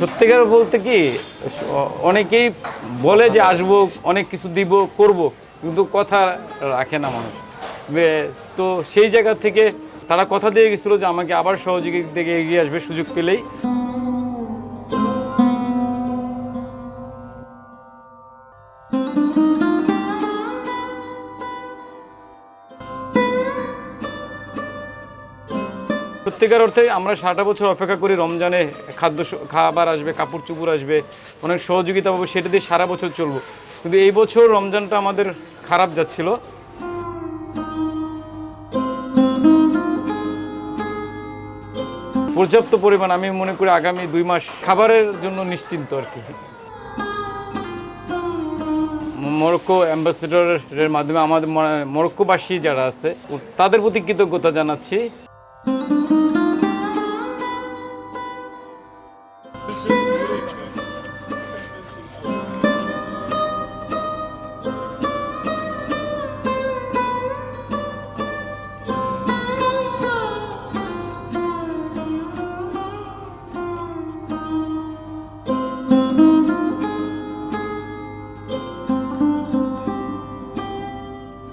সত্যিকার বলতে কি, অনেকেই বলে যে আসব, অনেক কিছু দিব, করব, কিন্তু কথা রাখে না মানুষ। তো সেই জায়গা থেকে তারা কথা দিয়ে গেছিল যে আমাকে আবার সহযোগী থেকে এগিয়ে আসবে সুযোগ পেলেই। সত্যিকার অর্থে আমরা সারাটা বছর অপেক্ষা করি রমজানে খাদ্য খাবার আসবে, কাপড় চুপড় আসবে, অনেক সহযোগিতা পাবো, সেটা দিয়ে সারা বছর চলবো। কিন্তু এই বছর রমজানটা আমাদের খারাপ যাচ্ছিল। পর্যাপ্ত পরিমাণ আমি মনে করি আগামী দুই মাস খাবারের জন্য নিশ্চিন্ত আর কি। মরক্কো অ্যাম্বাসেডরের মাধ্যমে আমাদের মরক্কোবাসী যারা আছে তাদের প্রতি কৃতজ্ঞতা জানাচ্ছি।